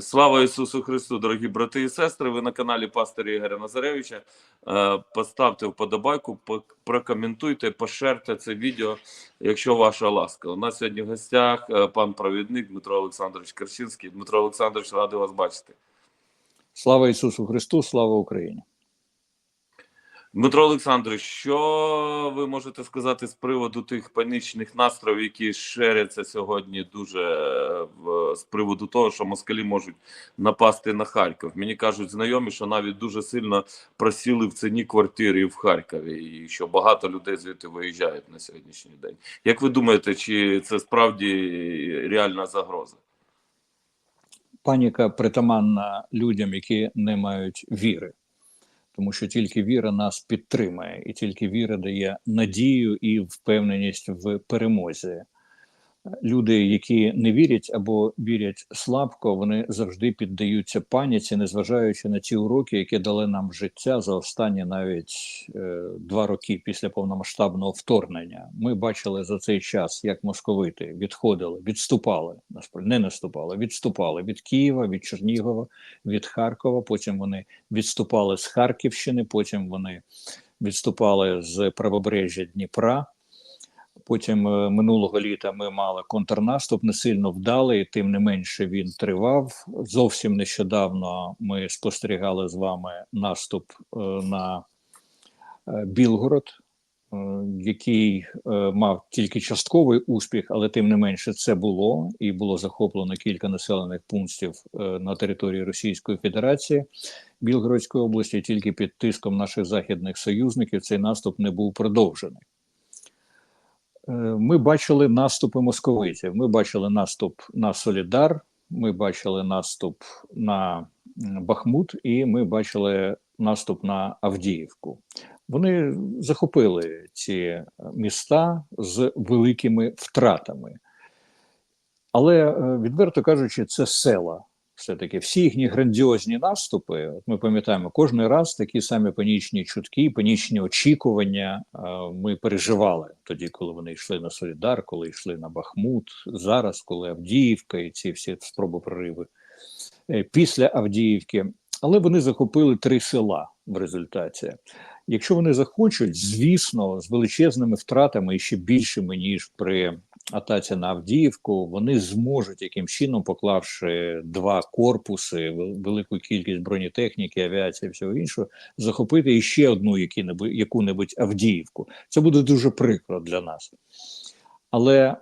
Слава Ісусу Христу, дорогі брати і сестри. Ви на каналі пастора Ігоря Назаревича. Е, Поставте вподобайку, прокоментуйте, пошерте це відео, якщо ваша ласка. У нас сьогодні в гостях е, пан провідник Дмитро Олександрович Керчинський. Дмитро Олександрович, радий вас бачити. Слава Ісусу Христу, слава Україні! Дмитро Олександрович, що ви можете сказати з приводу тих панічних настроїв, які ширяться сьогодні дуже е, з приводу того, що москалі можуть напасти на Харків? Мені кажуть знайомі, що навіть дуже сильно просіли в ціні квартири в Харкові, і що багато людей звідти виїжджають на сьогоднішній день. Як ви думаєте, чи це справді реальна загроза? Паніка притаманна людям, які не мають віри, тому що тільки віра нас підтримає, і тільки віра дає надію і впевненість в перемозі. Люди, які не вірять або вірять слабко, вони завжди піддаються паніці, незважаючи на ті уроки, які дали нам життя за останні навіть е, два роки після повномасштабного вторгнення. Ми бачили за цей час, як московити відходили, відступали насправді не наступали, відступали від Києва, від Чернігова, від Харкова. Потім вони відступали з Харківщини, потім вони відступали з правобережжя Дніпра. Потім е, минулого літа ми мали контрнаступ, не сильно вдалий, тим не менше він тривав. Зовсім нещодавно ми спостерігали з вами наступ е, на е, Білгород, який мав тільки частковий успіх, але тим не менше це було і було захоплено кілька населених пунктів на території Російської Федерації. Білгородської області тільки під тиском наших західних союзників цей наступ не був продовжений. Е, Ми бачили наступи московитів. Ми бачили наступ на Солідар, ми бачили наступ на Бахмут, і ми бачили наступ на Авдіївку. Вони захопили ці е, міста з великими втратами. Але, е, відверто кажучи, це села. Все-таки всі їхні грандіозні наступи, от ми пам'ятаємо, кожен раз такі самі панічні чутки, панічні очікування е, ми переживали тоді, коли вони йшли на Солідар, коли йшли на Бахмут, зараз, коли Авдіївка і ці всі спроби прориви е, після Авдіївки. Але вони захопили три села в результаті. Якщо вони захочуть, звісно, з величезними втратами і ще більшими ніж при атаці на Авдіївку, вони зможуть яким чином, поклавши два корпуси, велику кількість бронетехніки, авіації, всього іншого, захопити іще одну яку-небудь Авдіївку. Це буде дуже прикро для нас. Але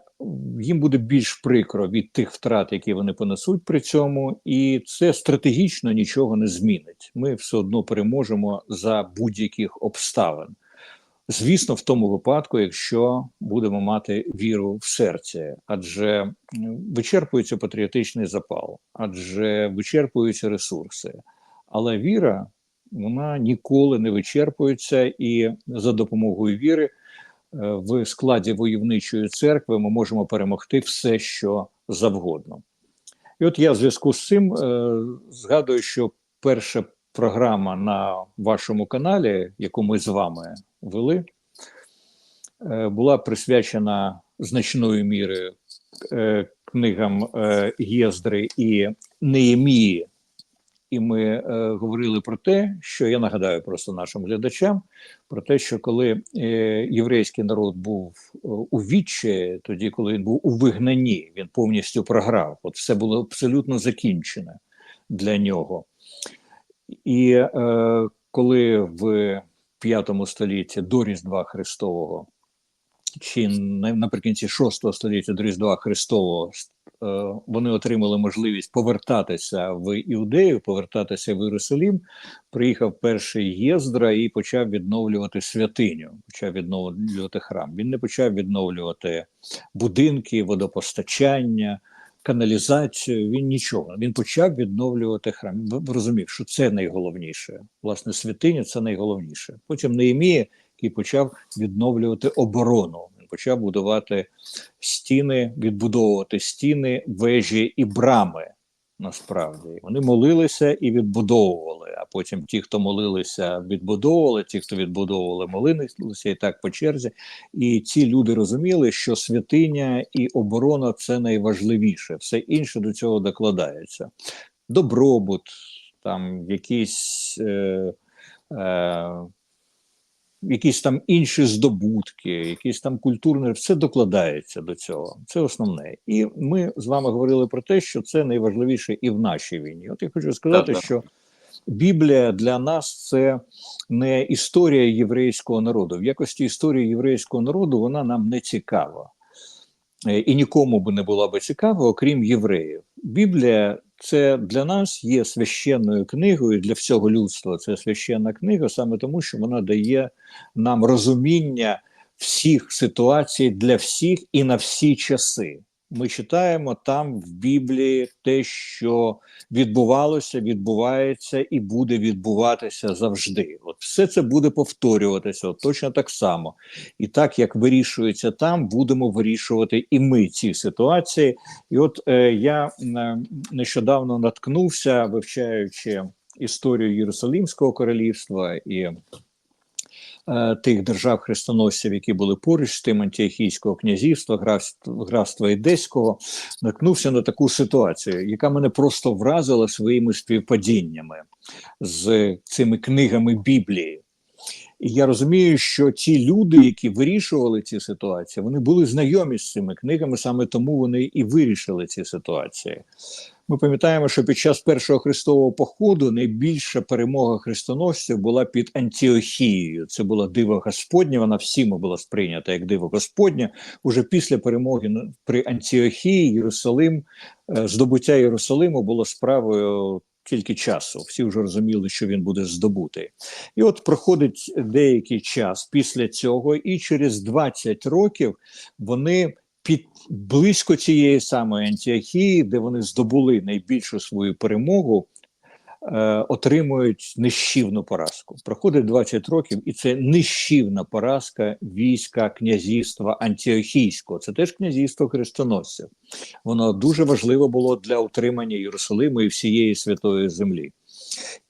їм буде більш прикро від тих втрат, які вони понесуть при цьому, і це стратегічно нічого не змінить. Ми все одно переможемо за будь-яких обставин. Звісно, в тому випадку, якщо будемо мати віру в серці, адже вичерпується патріотичний запал, адже вичерпуються ресурси. Але віра вона ніколи не вичерпується, і за допомогою віри е, в складі войовничої церкви ми можемо перемогти все, що завгодно. І от я в зв'язку з цим е, згадую, що перша програма на вашому каналі, яку ми з вами вели, е, була присвячена значною мірою е, книгам е, Єздри і Неємії. І ми е, говорили про те, що я нагадаю просто нашим глядачам про те, що коли е, єврейський народ був у відчаї, тоді, коли він був у вигнанні, він повністю програв. От все було абсолютно закінчене для нього. І е, коли в п'ятому столітті до Різдва Христового, чи наприкінці шостого століття до Різдва Христового е, вони отримали можливість повертатися в Іудею, повертатися в Єрусалім. Приїхав перший Єздра і почав відновлювати святиню, почав відновлювати храм. Він не почав відновлювати будинки, водопостачання, каналізацію. Він нічого. Він почав відновлювати храм. Розумів, що це найголовніше. Власне, святиня це найголовніше. Потім Неємія, який почав відновлювати оборону. Він почав будувати стіни, відбудовувати стіни, вежі і брами. Насправді вони молилися і відбудовували. А Потім ті, хто молилися, відбудовували, ті, хто відбудовували, молилися і так по черзі. І ці люди розуміли, що святиня і оборона це найважливіше. Все інше до цього докладається. Добробут, там якісь. Е, е, якісь там інші здобутки, якісь там культурне, все докладається до цього. Це основне. І ми з вами говорили про те, що це найважливіше і в нашій війні. От я хочу сказати, Так, так. що Біблія для нас це не історія єврейського народу. В якості історії єврейського народу вона нам не цікава. Е, І нікому би не була би цікава, окрім євреїв. Біблія це для нас є священною книгою для всього людства. Це священна книга, саме тому, що вона дає нам розуміння всіх ситуацій для всіх і на всі часи. Ми читаємо там в Біблії те, що відбувалося, відбувається і буде відбуватися завжди. От все це буде повторюватися, от точно так само. І так як вирішується там, будемо вирішувати і ми ці ситуації. І от е, я е, нещодавно наткнувся, вивчаючи історію Єрусалимського королівства і тих держав хрестоносців, які були поруч з тим антіохійського князівства, графства, графства Ідеського, наткнувся на таку ситуацію, яка мене просто вразила своїми співпадіннями з цими книгами Біблії. І я розумію, що ті люди, які вирішували ці ситуації, вони були знайомі з цими книгами, саме тому вони і вирішили ці ситуації. Ми пам'ятаємо, що під час першого хрестового походу найбільша перемога хрестоносців була під Антіохією. Це була диво Господнє, вона всіма була сприйнята як диво Господнє. Уже після перемоги при Антіохії Єрусалим, е, здобуття Єрусалиму було справою тільки часу. Всі вже розуміли, що він буде здобутий. І от проходить деякий час після цього, і через 20 років вони під близько цієї самої Антіохії, де вони здобули найбільшу свою перемогу, е, отримують нищівну поразку. Проходить 20 років, і це нищівна поразка війська князівства Антіохійського. Це теж князівство хрестоносців. Воно дуже важливо було для утримання Єрусалиму і всієї святої землі.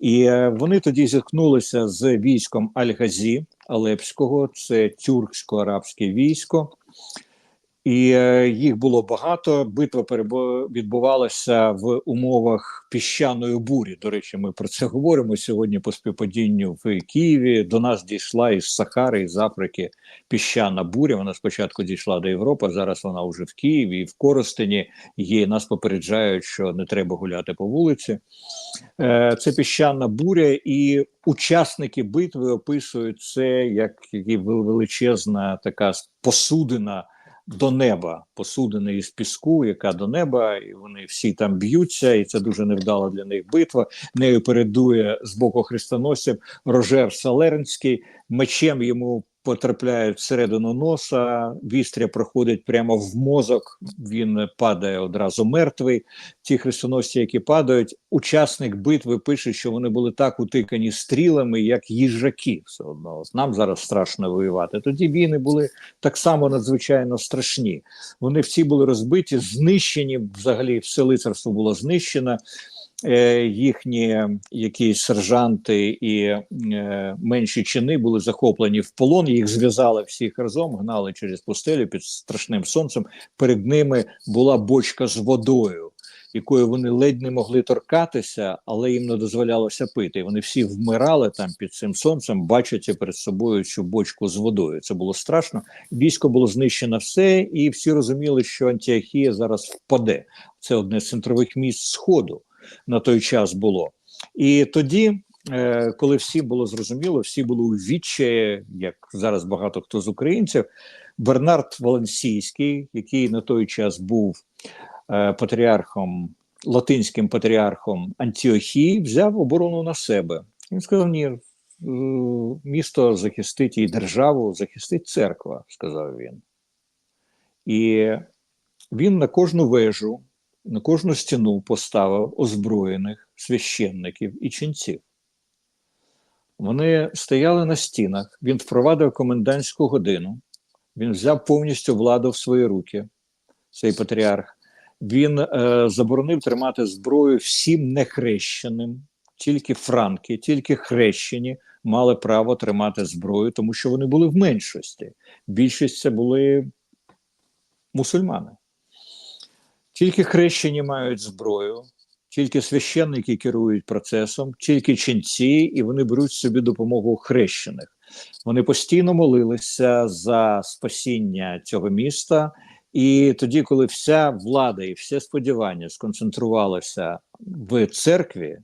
І е, вони тоді зіткнулися з військом Аль-Газі Алепського, це тюрксько-арабське військо. І е, їх було багато. Битва відбувалася в умовах піщаної бурі. До речі, ми про це говоримо сьогодні по співпадінню в Києві. До нас дійшла із Сахари, із Африки піщана буря. Вона спочатку дійшла до Європи, зараз вона вже в Києві і в Коростені. Є нас попереджають, що не треба гуляти по вулиці. Е, Це піщана буря, і учасники битви описують це як величезна така посудина до неба, посудини із піску, яка до неба, і вони всі там б'ються, і це дуже невдала для них битва. Нею передує з боку хрестоносців Рожер Салернський, мечем йому потрапляють всередину носа, вістря проходить прямо в мозок, він падає одразу мертвий. Ті хрестоносці, які падають, учасник битви пише, що вони були так утикані стрілами, як їжаки. Все одно нам зараз страшно воювати. Тоді війни були так само надзвичайно страшні. Вони всі були розбиті, знищені. Взагалі, все лицарство було знищено. Е, їхні якісь сержанти і е, менші чини були захоплені в полон. Їх зв'язали всіх разом, гнали через пустелю під страшним сонцем. Перед ними була бочка з водою, якою вони ледь не могли торкатися, але їм не дозволялося пити. Вони всі вмирали там під цим сонцем, бачачи перед собою цю бочку з водою. Це було страшно. Військо було знищено все, і всі розуміли, що Антіохія зараз впаде. Це одне з центрових міст сходу на той час було. І тоді, е, коли всі було зрозуміло, всі були у відчаї, як зараз багато хто з українців, Бернард Валенсійський, який на той час був е, патріархом, латинським патріархом Антіохії, взяв оборону на себе. Він сказав: ні, е, місто захистить і державу, захистить церква, сказав він. І він на кожну вежу, на кожну стіну поставив озброєних священників і ченців. Вони стояли на стінах, він впровадив комендантську годину, він взяв повністю владу в свої руки, цей патріарх. Він е, заборонив тримати зброю всім нехрещеним, тільки франки, тільки хрещені мали право тримати зброю, тому що вони були в меншості. Більшість це були мусульмани. Тільки хрещені мають зброю, тільки священники керують процесом, тільки ченці, і вони беруть собі допомогу хрещених. Вони постійно молилися за спасіння цього міста. І тоді, коли вся влада і все сподівання сконцентрувалося в церкві,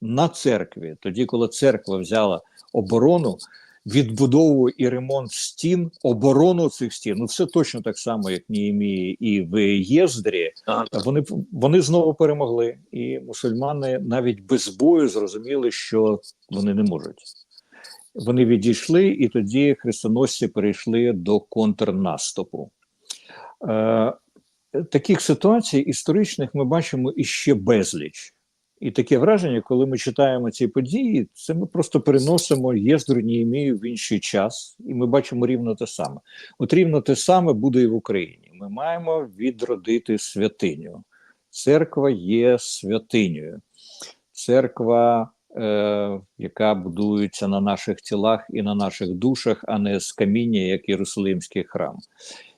на церкві, тоді, коли церква взяла оборону, відбудову і ремонт стін, оборону цих стін, ну все точно так само, як Ніємії і в Єздрі, вони, вони знову перемогли, і мусульмани навіть без бою зрозуміли, що вони не можуть. Вони відійшли, і тоді хрестоносці перейшли до контрнаступу. Е, таких ситуацій історичних ми бачимо іще безліч. І таке враження, коли ми читаємо ці події, це ми просто переносимо єздру Ніємію в інший час, і ми бачимо рівно те саме. От рівно те саме буде і в Україні. Ми маємо відродити святиню. Церква є святинею. Церква, е, яка будується на наших тілах і на наших душах, а не з каміння, як Єрусалимський храм.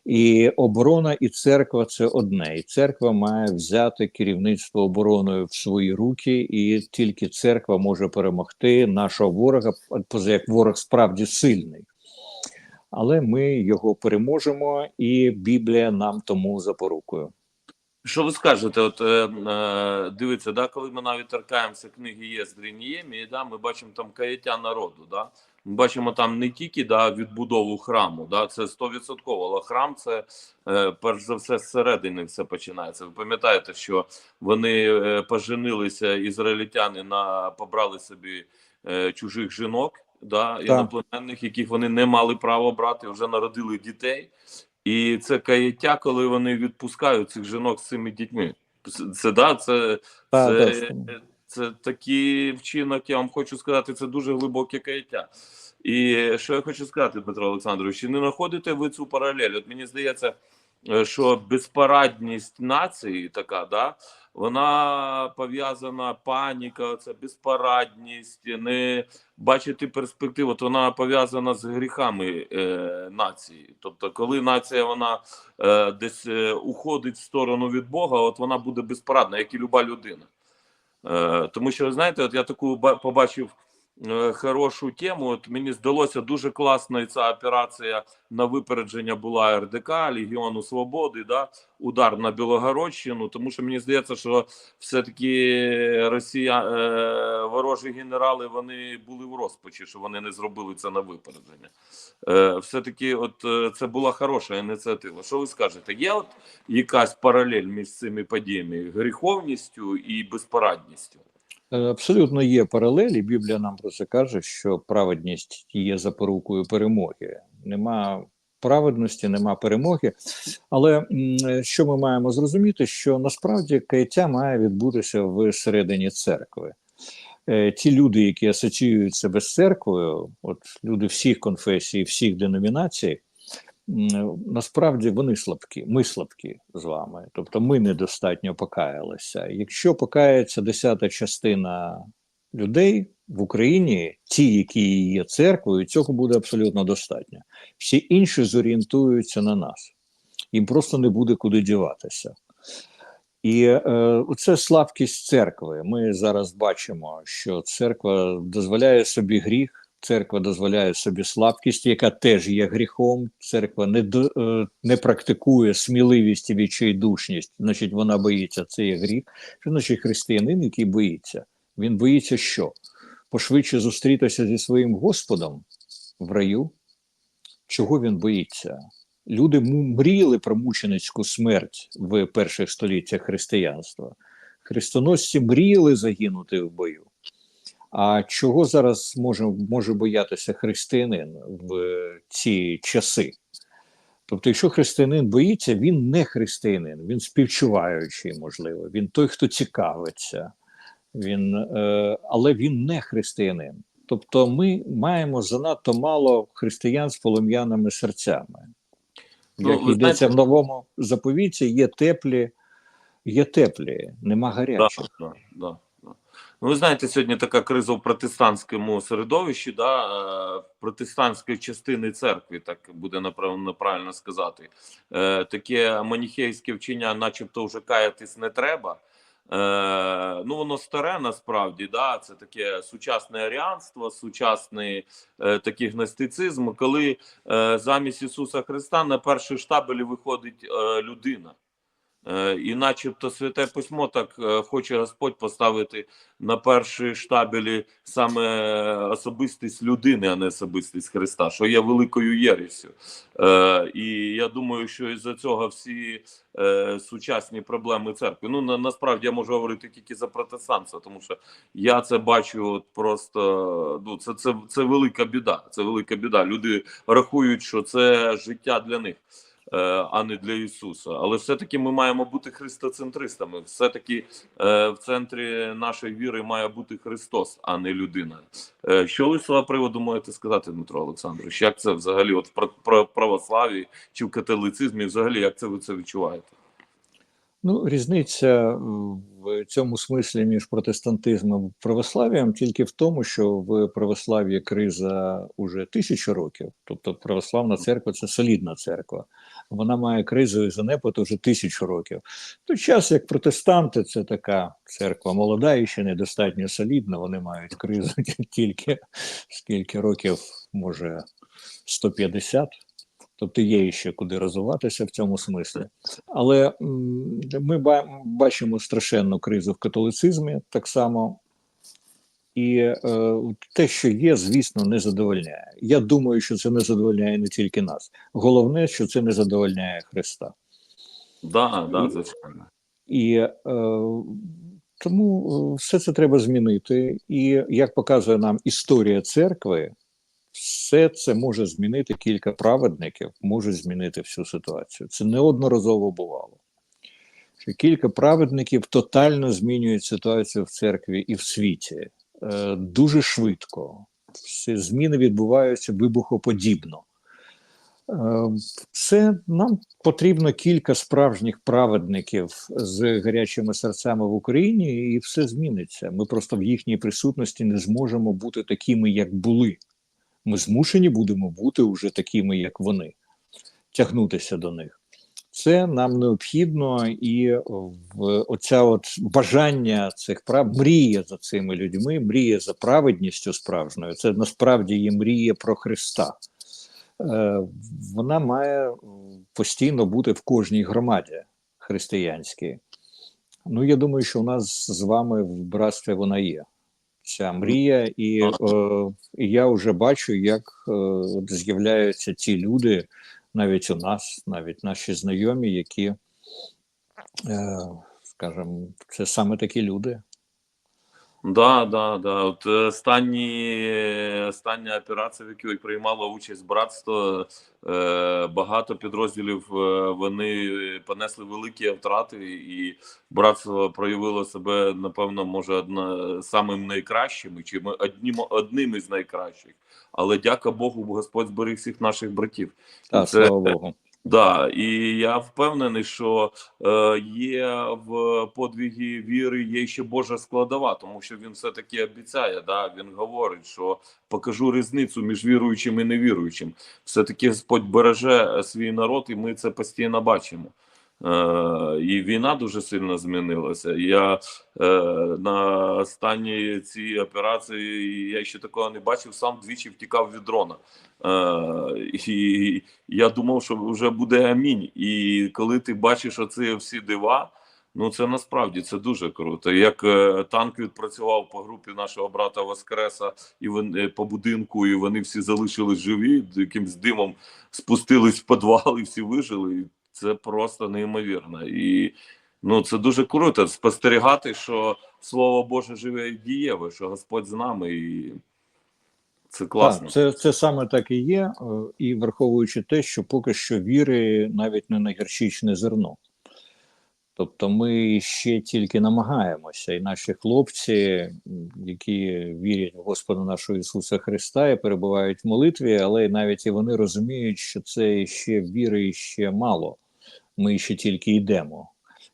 І оборона і церква це одне. І церква має взяти керівництво обороною в свої руки, і тільки церква може перемогти нашого ворога, поза як ворог справді сильний. Але ми його переможемо, і Біблія нам тому запорукою. Що ви скажете? От е, е, дивіться, да, коли ми навіть торкаємося книги Єздри Ніємії, да, ми бачимо там каяття народу. Да? Ми бачимо там не тільки да, відбудову храму, да, це 100%, але храм це е, перш за все зсередини все починається. Ви пам'ятаєте, що вони е, поженилися, ізраїльтяни на побрали собі е, чужих жінок, да, іноплеменних, яких вони не мали права брати, вже народили дітей. І це каяття, коли вони відпускають цих жінок з цими дітьми. Це, це да, це, це, та, це такий вчинок, я вам хочу сказати, це дуже глибоке каяття. І що я хочу сказати, Дмитро Олександрович, чи не знаходите ви цю паралель? От мені здається, е, що безпарадність нації така, да, вона пов'язана паніка, це безпарадність, не бачити перспективу, от вона пов'язана з гріхами е, нації. Тобто, коли нація вона е, десь е, уходить в сторону від Бога, от вона буде безпорадна, як і люба людина. Е, тому що, знаєте, от я таку ба- побачив хорошу тему. От мені здалося дуже класно, і ця операція на випередження була РДК, Легіону Свободи, да, удар на Білогородщину. Тому що мені здається, що все-таки Росія, е, ворожі генерали вони були в розпачі, що вони не зробили це на випередження. Е, все-таки, от е, це була хороша ініціатива. Що ви скажете? Є от якась паралель між цими подіями гріховністю і безпорадністю? Е, Абсолютно є паралелі. Біблія нам про це каже, що праведність є запорукою перемоги. Нема праведності, нема перемоги. Але е, що ми маємо зрозуміти, що насправді каяття має відбутися всередині церкви. Е, Ті люди, які асоціюють себе з церквою, от люди всіх конфесій, всіх деномінацій, насправді вони слабкі, ми слабкі з вами. Тобто ми недостатньо покаялися. Якщо покається десята частина людей в Україні, ті, які є церквою, цього буде абсолютно достатньо. Всі інші зорієнтуються на нас, їм просто не буде куди діватися. І е, це слабкість церкви. Ми зараз бачимо, що церква дозволяє собі гріх, церква дозволяє собі слабкість, яка теж є гріхом. Церква не е, не практикує сміливість і відчайдушність, значить, вона боїться. Це є гріх. Що значить християнин, який боїться? Він боїться що? Пошвидше зустрітися зі своїм Господом в раю. Чого він боїться? Люди мріяли про мученицьку смерть в перших століттях християнства. Хрестоносці мріяли загинути в бою. А чого зараз може, може боятися християнин в ці часи? Тобто, якщо християнин боїться, він не християнин, він співчуваючий, можливо, він той, хто цікавиться, він, е, але він не християнин. Тобто, ми маємо занадто мало християн з полум'яними серцями. Ну, Як ви йдеться знаєте- в новому заповіті, є теплі, є теплі, нема гарячих. да, да, да. Ну, ви знаєте, сьогодні така криза в протестантському середовищі, да, е, протестантської частини церкви, так буде направ- правильно сказати. Е, Таке маніхейське вчення, начебто, вже каятись не треба. Е, ну, воно старе насправді, да, це таке сучасне аріанство, сучасний е, такий гностицизм, коли е, замість Ісуса Христа на перший штабелі виходить е, людина. Е, і начебто святе письмо так е, хоче Господь поставити на перші штабелі саме особистість людини, а не особистість Христа, що є великою єресю. Е, і я думаю, що із-за цього всі е, сучасні проблеми церкви. Ну на, насправді я можу говорити тільки за протестантство, тому що я це бачу от просто. Ну це, це, це велика біда. Це велика біда. Люди рахують, що це життя для них. Е, А не для Ісуса, але все-таки ми маємо бути христоцентристами. Все-таки е, в центрі нашої віри має бути Христос, а не людина. Е, Що ви з цього приводу можете сказати, Дмитро Олександрович? Як це взагалі, от про, православі чи в католицизмі, взагалі, як це ви це відчуваєте? Ну, різниця в цьому смислі між протестантизмом і православ'ям тільки в тому, що в православ'ї криза уже тисячу років, тобто православна церква це солідна церква. Вона має кризу і занепад уже тисячу років. Той час як протестанти, це така церква молода і ще недостатньо солідна. Вони мають кризу тільки скільки років, може 150. Тобто є ще куди розвиватися в цьому смислі. Але ми бачимо страшенну кризу в католицизмі так само. І е, те, що є, звісно, не задовольняє. Я думаю, що це не задовольняє не тільки нас. Головне, що це не задовольняє Христа. Да, да, звичайно. І е, тому е, все це треба змінити. І як показує нам історія церкви, все це може змінити кілька праведників, може змінити всю ситуацію. Це неодноразово бувало. Що кілька праведників тотально змінюють ситуацію в церкві і в світі дуже швидко. Всі зміни відбуваються вибухоподібно. Е, Це нам потрібно кілька справжніх праведників з гарячими серцями в Україні, і все зміниться. Ми просто в їхній присутності не зможемо бути такими, як були. Ми змушені будемо бути вже такими, як вони, тягнутися до них. Це нам необхідно, і в оця от бажання цих прав, мрія за цими людьми, мрія за праведністю справжньою. Це насправді є мрія про Христа. Е, вона має постійно бути в кожній громаді християнській. Ну, я думаю, що у нас з вами в братстві вона є. Ця мрія, і, е, я вже бачу, як е, з'являються ті люди, навіть у нас, навіть наші знайомі, які, е, скажімо, це саме такі люди. Да, да, да. От е, останні, остання операція, в якій приймало участь братство, е, багато підрозділів е, вони понесли великі втрати, і братство проявило себе, напевно, може, одна самим найкращим, чи ми одним, одним із найкращих. Але дяка Богу, Господь зберіг всіх наших братів. Так, Це- слава Богу. Да, і я впевнений, що е, є в подвігі віри є ще Божа складова, тому що він все таки обіцяє. Да, він говорить, що покажу різницю між віруючим і невіруючим. Все таки Господь береже свій народ, і ми це постійно бачимо. Е, і війна дуже сильно змінилася. Я е, на останній цій операції я ще такого не бачив. Сам двічі втікав від дрона. Е, і я думав, що вже буде амінь. І коли ти бачиш оці всі дива, ну це насправді це дуже круто. Як е, танк відпрацював по групі нашого брата Воскреса, і вони по будинку, і вони всі залишились живі, якимсь димом спустились в підвал і всі вижили. Це просто неймовірно. І ну це дуже круто спостерігати, що слово Боже живе і дієве, що Господь з нами, і це класно. Так, це, це саме так і є, е, і враховуючи те, що поки що віри навіть не на гірчичне зерно. Тобто ми ще тільки намагаємося, і наші хлопці, які вірять в Господа нашого Ісуса Христа і перебувають в молитві, але навіть і вони розуміють, що це ще віри ще мало. Ми ще тільки йдемо.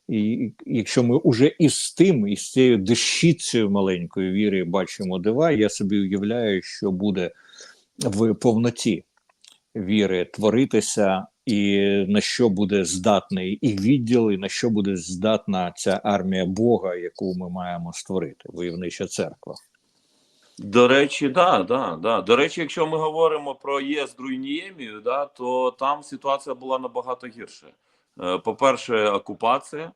І якщо ми уже із тим, із цією дещицею маленької віри бачимо дива, я собі уявляю, що буде в повноті віри творитися, і на що буде здатний і відділ, і на що буде здатна ця армія Бога, яку ми маємо створити, войовнича церква. До речі, да, да, да. До речі, якщо ми говоримо про ЄС Ніємію, да, то там ситуація була набагато гірша. Е, По-перше, окупація,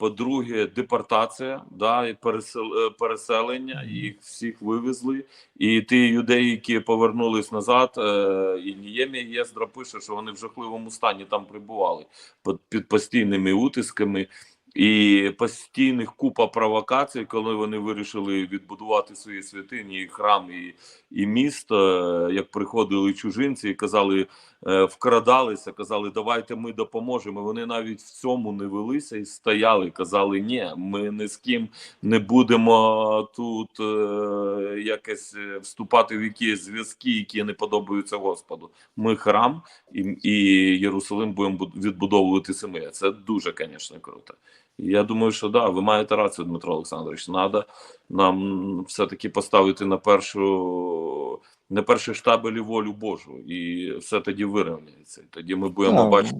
по-друге, депортація, да, і е, переселення, їх всіх вивезли. І ті юдеї, які повернулись назад, е, і Ніємія Єздра пише, що вони в жахливому стані там прибували під, під постійними утисками. І постійних купа провокацій, коли вони вирішили відбудувати свої святині, і храм і, і місто, як приходили чужинці і казали, вкрадалися, казали, давайте ми допоможемо. Вони навіть в цьому не велися і стояли, казали, ні, ми ні з ким не будемо тут е, якось е, вступати в якісь зв'язки, які не подобаються Господу. Ми храм і, і Єрусалим будемо відбудовувати самі. Це дуже, звісно, круто. Я думаю, що да, ви маєте рацію, Дмитро Олександрович. Надо нам все-таки поставити на першу на перший штабелі волю Божу, і все тоді вирівняється. Тоді ми будемо Так. бачити.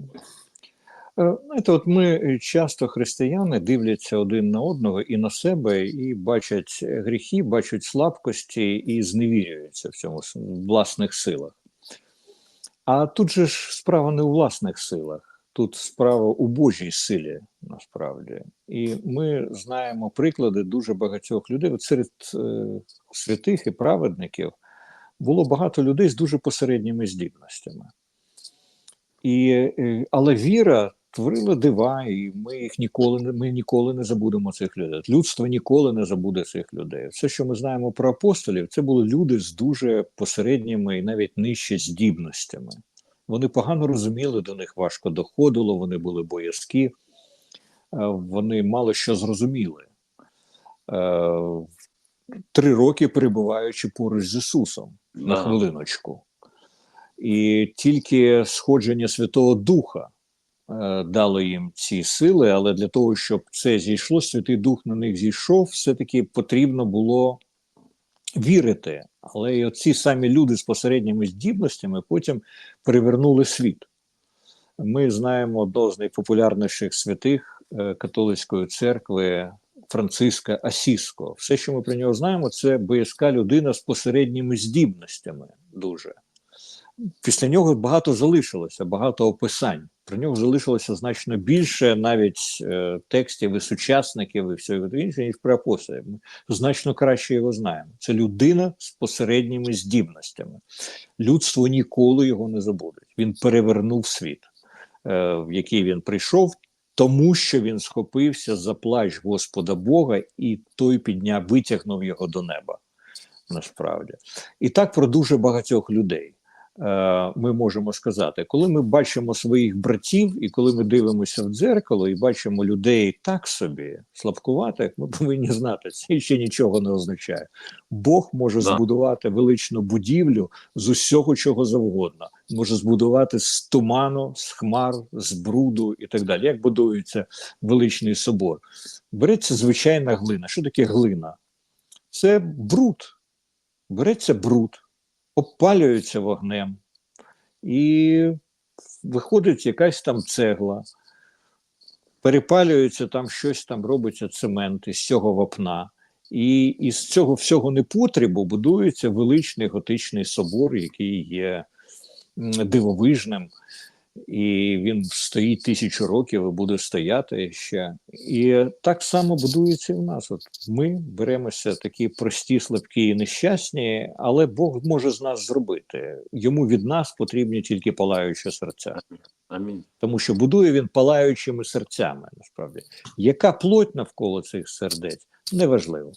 Е, Знаєте, от ми часто християни дивляться один на одного і на себе, і бачать гріхи, бачать слабкості і зневірюються в цьому в власних силах. А тут же ж справа не у власних силах, тут справа у Божій силі, насправді. І ми знаємо приклади дуже багатьох людей. От серед е, святих і праведників було багато людей з дуже посередніми здібностями. І, е, але віра творила дива, і ми їх ніколи ми ніколи не забудемо цих людей. Людство ніколи не забуде цих людей. Все, що ми знаємо про апостолів, це були люди з дуже посередніми і навіть нижче здібностями. Вони погано розуміли, до них важко доходило, вони були боязкі, е, вони мало що зрозуміли. Е, Три роки перебуваючи поруч з Ісусом на хвилиночку. І тільки сходження Святого Духа е, дало їм ці сили, але для того, щоб це зійшло, Святий Дух на них зійшов, все-таки потрібно було вірити. Але і оці самі люди з посередніми здібностями потім перевернули світ. Ми знаємо одного з найпопулярніших святих е, католицької церкви Франциска Асіського. Все, що ми про нього знаємо, це боязка людина з посередніми здібностями дуже. Після нього багато залишилося, багато описань. Про нього залишилося значно більше навіть е, текстів і сучасників і всього іншого, ніж про апостолів. Ми значно краще його знаємо. Це людина з посередніми здібностями. Людство ніколи його не забуде. Він перевернув світ, е, в який він прийшов, тому що він схопився за плащ Господа Бога, і той підняв, витягнув його до неба. Насправді, і так про дуже багатьох людей ми можемо сказати, коли ми бачимо своїх братів, і коли ми дивимося в дзеркало і бачимо людей так собі слабкуватих, ми повинні знати, це ще нічого не означає. Бог може Да. збудувати величну будівлю з усього, чого завгодно. Може збудувати з туману, з хмар, з бруду і так далі. Як будується величний собор? Береться звичайна глина. Що таке глина? Це бруд. Береться бруд, обпалюється вогнем, і виходить якась там цегла, перепалюється там щось там, робиться цемент із цього вапна. І із цього всього непотребу будується величний готичний собор, який є дивовижним, і він стоїть тисячу років і буде стояти ще. І так само будується і в нас. От ми беремося такі прості, слабкі і нещасні, але Бог може з нас зробити. Йому від нас потрібні тільки палаючі серця, Амінь. тому що будує він палаючими серцями. Насправді, яка плоть навколо цих сердець, неважливо.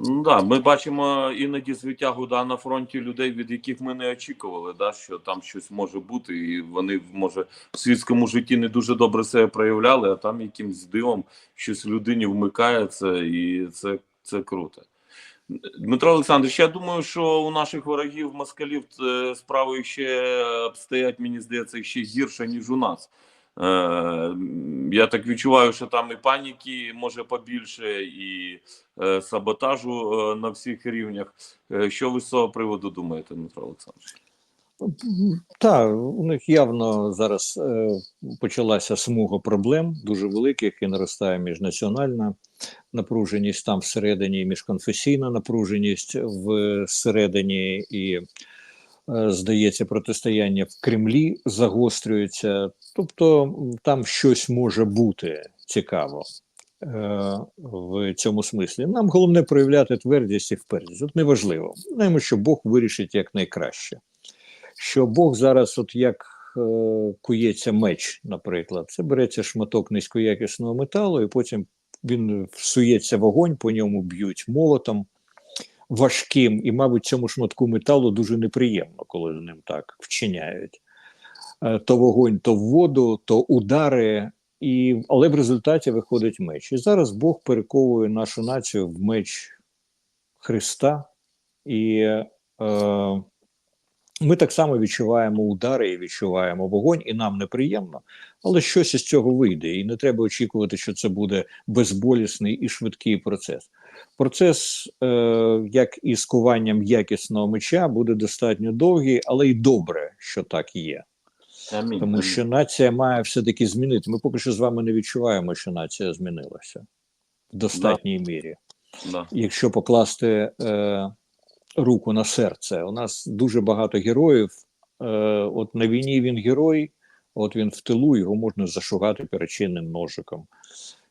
Ну да, ми бачимо іноді звитягу да, на фронті людей, від яких ми не очікували, да, що там щось може бути, і вони може в світському житті не дуже добре себе проявляли, а там якимсь дивом щось людині вмикається, і це, це круто. Дмитро Олександрович, я думаю, що у наших ворогів москалів е, справи ще обстоять, мені здається, ще гірше, ніж у нас. Е, я так відчуваю, що там і паніки може побільше, і е, саботажу е, на всіх рівнях. Що ви з цього приводу думаєте, Дмитро Олександрович? Так, у них явно зараз почалася смуга проблем дуже великих і наростає міжнаціональна напруженість там всередині, і міжконфесійна напруженість всередині, і, здається, протистояння в Кремлі загострюється. Тобто там щось може бути цікаво. е, В цьому смислі нам головне проявляти твердість і впертість. От неважливо. Знаємо, що Бог вирішить як найкраще що Бог зараз, от як е, кується меч, наприклад, це береться шматок низькоякісного металу, і потім він всується вогонь, по ньому б'ють молотом важким, і, мабуть, цьому шматку металу дуже неприємно, коли з ним так вчиняють. Е, то вогонь, то в воду, то удари. І, але в результаті виходить меч. І зараз Бог перековує нашу націю в меч Христа, і е, ми так само відчуваємо удари і відчуваємо вогонь, і нам неприємно, але щось із цього вийде, і не треба очікувати, що це буде безболісний і швидкий процес. Процес, е, як і з куванням якісного меча, буде достатньо довгий, але й добре, що так є. Амінь. Тому що нація має все-таки змінити. Ми поки що з вами не відчуваємо, що нація змінилася в достатній мірі. Да. Якщо покласти е, руку на серце, у нас дуже багато героїв. Е, от на війні він герой, от він в тилу, його можна зашугати перечинним ножиком.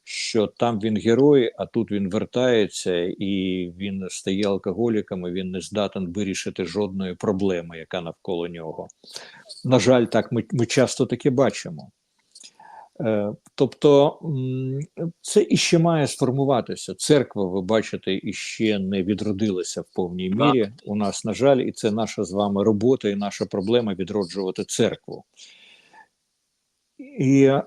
Що там він герой, а тут він вертається і він стає алкоголіком, і він не здатен вирішити жодної проблеми, яка навколо нього. На жаль, так ми, ми часто таке бачимо. Е, тобто це іще має сформуватися. Церква, ви бачите, іще не відродилася в повній Так. мірі. У нас, на жаль, і це наша з вами робота і наша проблема відроджувати церкву. І е,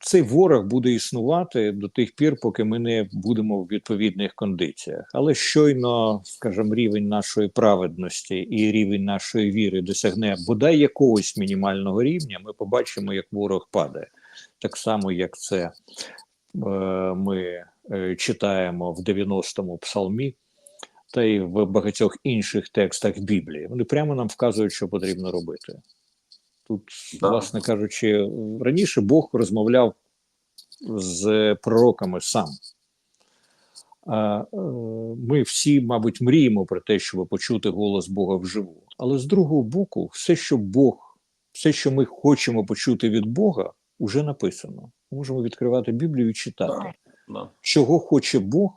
цей ворог буде існувати до тих пір, поки ми не будемо в відповідних кондиціях. Але щойно, скажімо, рівень нашої праведності і рівень нашої віри досягне бодай якогось мінімального рівня, ми побачимо, як ворог падає. Так само, як це е, ми е, читаємо в 90-му псалмі, та й в багатьох інших текстах Біблії. Вони прямо нам вказують, що потрібно робити. Тут, Да. власне кажучи, раніше Бог розмовляв з пророками сам. Е, Ми всі, мабуть, мріємо про те, щоб почути голос Бога вживу. Але з другого боку, все, що Бог, все, що ми хочемо почути від Бога, вже написано. Ми можемо відкривати Біблію і читати, Да. чого хоче Бог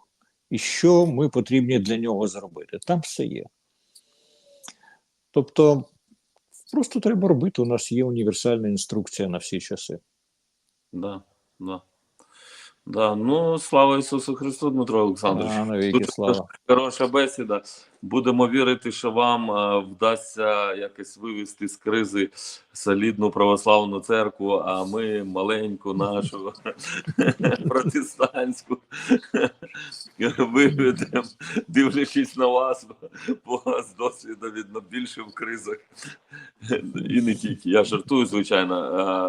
і що ми потрібні для нього зробити. Там все є. Тобто, просто треба робити. У нас є універсальна інструкція на всі часи. Да, да. Да, ну слава Ісусу Христу, Дмитро Олександрович. А, навіки слава. Хороша бесіда. Будемо вірити, що вам е, вдасться якось вивести з кризи солідну православну церкву, а ми маленьку нашу протестантську виведемо, дивлячись на вас, бо вас досвіду видно більше в кризах. І не тільки. Я жартую, звичайно.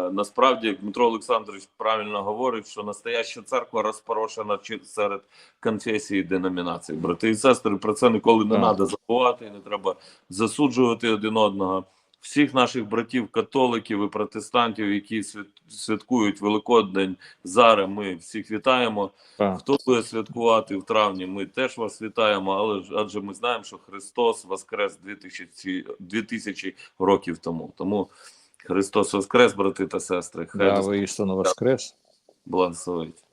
Е, Насправді Дмитро Олександрович правильно говорить, що настояща церква розпорошена серед конфесій і деномінацій. Брати і сестри, про це ніколи не. Треба забувати, не треба засуджувати один одного. Всіх наших братів, католиків і протестантів, які святкують Великодень зараз, ми всіх вітаємо. Так. Хто буде святкувати в травні, ми теж вас вітаємо, але адже ми знаємо, що Христос воскрес 2000, 2000 років тому. Тому Христос воскрес, брати та сестри. Хай Да, Господь воістину воскрес. благословить.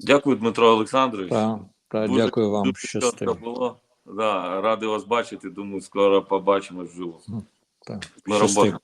Дякую, Дмитро Олександрович. Та, та, дякую вам, щасти. було. Да, радий вас бачити. Думаю, скоро побачимо вживу. Так, Ми щасти. робота.